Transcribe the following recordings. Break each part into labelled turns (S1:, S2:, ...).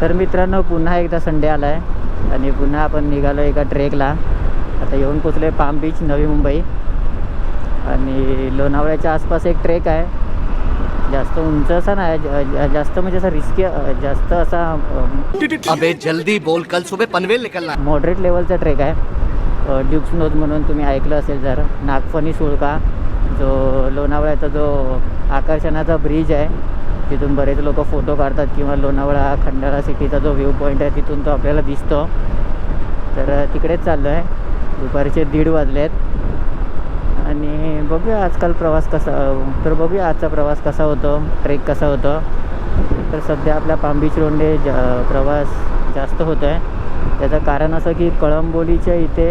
S1: तर मित्रांनो पुन्हा एकदा संडे आला आहे आणि पुन्हा आपण निघालो एका ट्रेकला. आता येऊन पोचलो आहे पाम बीच नवी मुंबई. आणि लोणावळ्याच्या आसपास एक ट्रेक आहे. जास्त उंच असा नाही जास्त म्हणजे असा रिस्की जास्त असा
S2: अबे जल्दी बोल कल सुबह पनवेल निकलना।
S1: मॉडरेट लेवलचा ट्रेक आहे. ड्युक्स नोज म्हणून तुम्ही ऐकलं असेल जर नागफणी सुळका जो लोणावळ्याचा जो आकर्षणाचा ब्रिज आहे तिथून बरेच लोक फोटो काढतात किंवा लोणावळा खंडाळा सिटीचा जो व्ह्यू पॉईंट आहे तिथून तो आपल्याला दिसतो. तर तिकडेच चाललो आहे दुपारचे दीड वाजले आहेत आणि बघूया आजकाल प्रवास कसा तर बघूया आजचा प्रवास कसा होतो ट्रेक कसा होतो. तर सध्या आपल्या पांबीच रोंडे जा ज प्रवास जास्त होतो आहे त्याचं कारण असं की कळंबोलीच्या इथे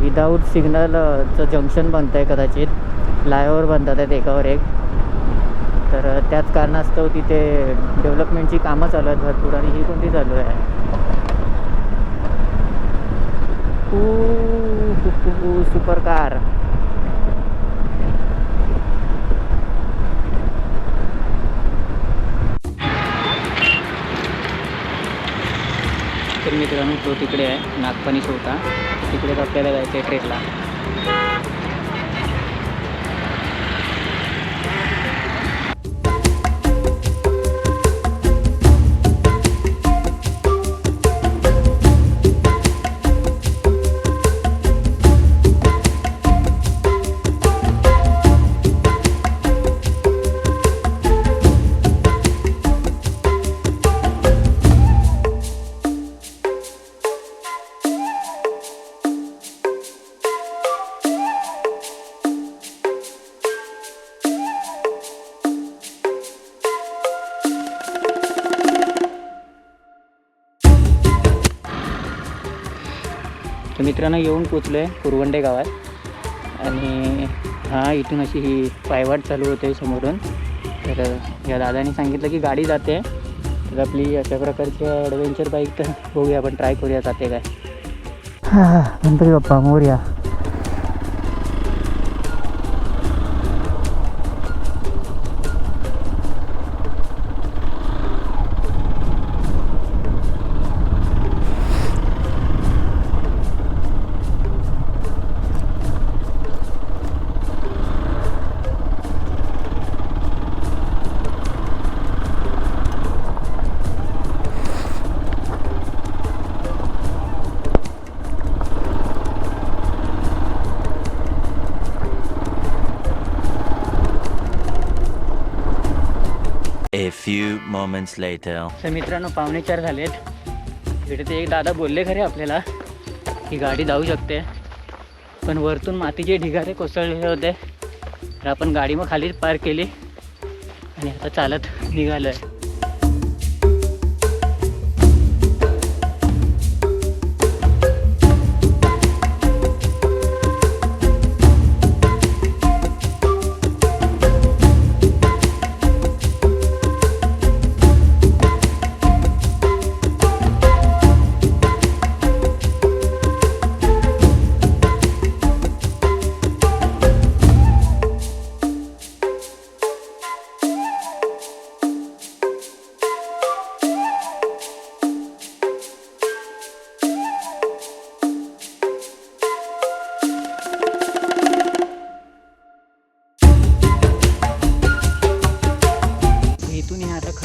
S1: विदाऊट सिग्नलचं जंक्शन बनतं आहे कदाचित. फ्लायओव्हर बनतात आहेत एकावर एक. तर त्याच कारणास्तव तिथे डेव्हलपमेंटची कामं चालू आहेत भरपूर आणि ही कोणती चालू आहे? सुपर कार तर मित्रांनो तो तिकडे आहे नागपाणी होता तिकडेच आपल्याला जायचं आहे ट्रेकला तर मित्रांनो येऊन पोचलो आहे कुरवंडे गावात. आणि हा इथून अशी ही पायवाट चालू होते समोरून. तर या दादानी सांगितलं की गाडी जाते. तर आपली अशा प्रकारची ॲडव्हेंचर बाईक तर बघूया आपण ट्राय करूया जाते काय. हा. Ganpati Bappa Morya.
S3: A few moments later.
S1: तर मित्रांनो पावणे चार झालेत. इकडे ते एक दादा बोलले खरे आपल्याला की गाडी जाऊ शकते. पण वरतून मातीचे ढिगारे कोसळलेले होते. तर आपण गाडी मग खालीच पार्क केली. आणि आता चालत निघालो आहे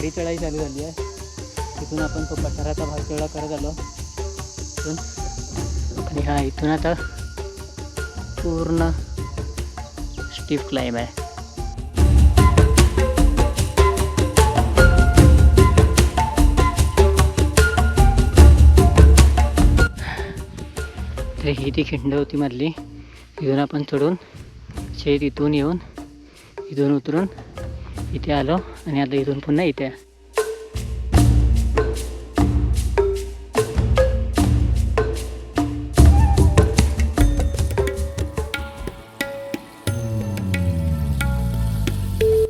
S1: इथून चढाई चालू झाली आहे. तिथून आपण तो पठाराचा भाग तेवढा करत आलो. इथून. आणि हा इथून आता पूर्ण स्टीफ क्लाइंब आहे. तर ही ती खिंड होती मधली. इथून आपण चढून शेत इथून येऊन इथून उतरून इथे आलो आणि आता इथून पुन्हा इथे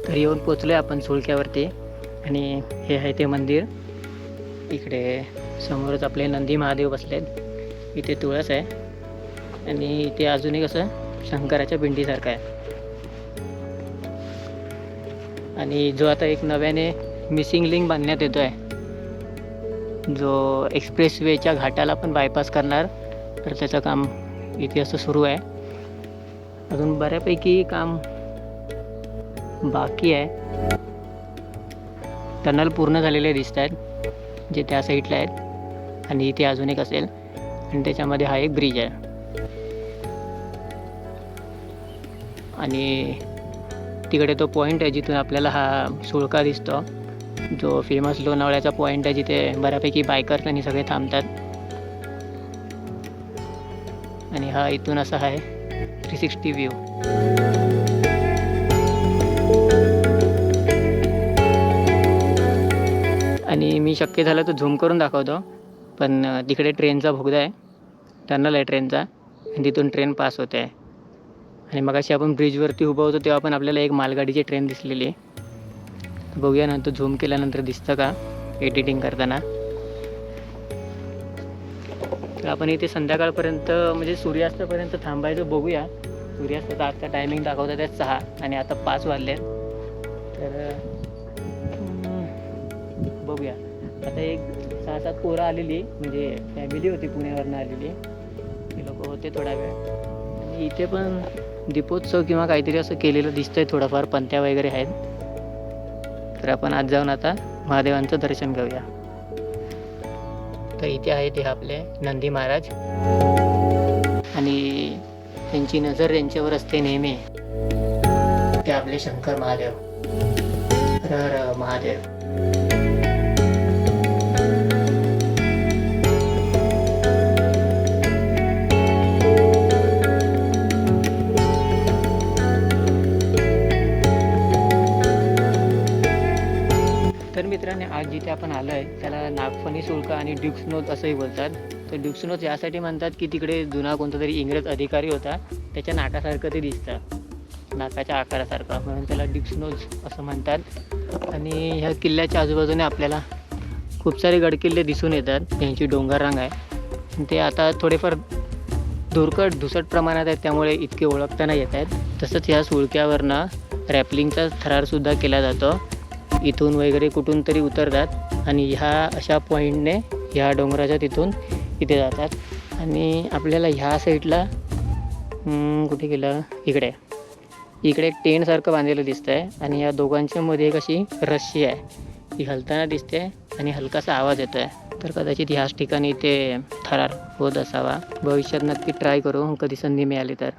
S1: तर येऊन पोचलो आहे आपण सुळक्यावरती आणि हे आहे ते मंदिर. इकडे समोरच आपले नंदी महादेव बसलेत. इथे तुळस आहे. आणि इथे अजून एक शंकराच्या पिंडीसारखं आहे. आणि जो आता एक नव्याने मिसिंग लिंक बांधण्यात येतो आहे जो एक्सप्रेस वेच्या घाटाला पण बायपास करणार तर त्याचं काम इथे असं सुरू आहे. अजून बऱ्यापैकी काम बाकी आहे. टनल पूर्ण झालेले दिसत आहेत जे त्या साईडला आहेत. आणि इथे अजून एक असेल आणि त्याच्यामध्ये हा एक ब्रिज आहे. आणि तिकडे तो पॉईंट आहे जिथून आपल्याला हा सुळका दिसतो. जो फेमस लोणावळ्याचा पॉईंट आहे जिथे बऱ्यापैकी बायकर्स आणि सगळे थांबतात. आणि हा इथून असा आहे थ्री सिक्स्टी व्ह्यू आणि मी शक्य झालं तर झूम करून दाखवतो पण तिकडे ट्रेनचा भोगदा आहे. टनल आहे ट्रेनचा आणि तिथून ट्रेन पास होते. आहे आणि मग अशी आपण ब्रिजवरती उभं होतो तेव्हा पण आपल्याला एक मालगाडीची ट्रेन दिसलेली आहे. बघूया नंतर झूम केल्यानंतर दिसतं का एडिटिंग करताना? तर आपण इथे संध्याकाळपर्यंत म्हणजे सूर्यास्तापर्यंत थांबायचं बघूया. सूर्यास्ताचा आजचा टायमिंग दाखवतात आहे सहा आणि आता पाच वाजले तर बघूया. आता एक सहा सात पोरं आलेली म्हणजे फॅमिली होती पुण्यावरनं आलेली. ते लोक होते थोडा वेळ. म्हणजे इथे पण दीपोत्सव किंवा काहीतरी असं केलेलं दिसतंय थोडंफार पंत्या वगैरे आहेत. तर आपण आज जाऊन आता महादेवांचं दर्शन घेऊया. तर इथे आहे ते आपले नंदी महाराज. आणि त्यांची नजर त्यांच्यावर असते नेहमी. ते आपले शंकर महादेव. हर हर महादेव. आपण आलो आहे त्याला नागफणी सुळका आणि ड्युक्सनोज असंही बोलतात. तर ड्युक्सनोज यासाठी म्हणतात की तिकडे जुना कोणता तरी इंग्रज अधिकारी होता त्याच्या नाकासारखं ते दिसतं. नाकाच्या आकारासारखं म्हणून त्याला ड्युक्सनोज असं म्हणतात. आणि ह्या किल्ल्याच्या आजूबाजूने आपल्याला खूप सारे गडकिल्ले दिसून येतात त्यांची डोंगर रांग आहे. ते आता थोडेफार धुरकट धुसट प्रमाणात आहेत त्यामुळे इतके ओळखता नाही येत आहेत. तसंच ह्या सुळक्यावरनं रॅपलिंगचा थरारसुद्धा केला जातो. इथून वगैरे कुठून तरी उतरतात. आणि ह्या अशा पॉईंटने ह्या डोंगराच्या तिथून इथे जातात. आणि आपल्याला ह्या साईडला कुठे गेलं? इकडे. इकडे एक टेंटसारखं बांधलेलं दिसतं आहे आणि या दोघांच्या मध्ये एक अशी रस्सी आहे. ती हलताना दिसते आणि हलकासा आवाज येतो आहे तर कदाचित ह्याच ठिकाणी ते थरार होत असावा. भविष्यात नक्की ट्राय करू. कधी संधी मिळाली तर.